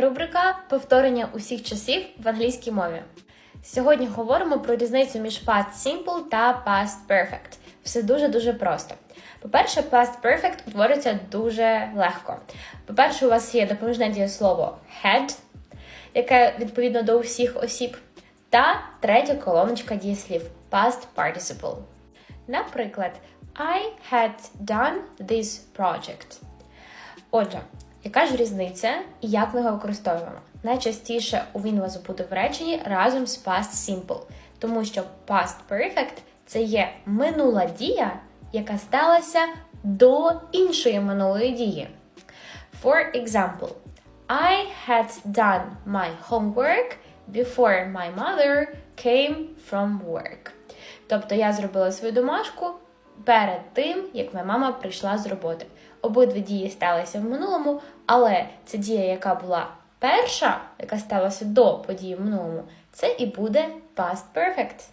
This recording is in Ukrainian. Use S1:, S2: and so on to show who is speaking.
S1: Рубрика повторення усіх часів в англійській мові. Сьогодні говоримо про різницю між past simple та past perfect. Все дуже-дуже просто. По-перше, past perfect утворюється дуже легко. По-перше, у вас є допоміжне дієслово had, яке відповідно до усіх осіб, та третя колоночка дієслів past participle. Наприклад, I had done this project. Отже, яка ж різниця і як ми його використовуємо? Найчастіше він у вас буде в реченні разом з past simple, тому що past perfect це є минула дія, яка сталася до іншої минулої дії. For example, I had done my homework before my mother came from work. Тобто я зробила свою домашку перед тим, як моя мама прийшла з роботи. Обидві дії сталися в минулому, але ця дія, яка була перша, яка сталася до події в минулому, це і буде past perfect.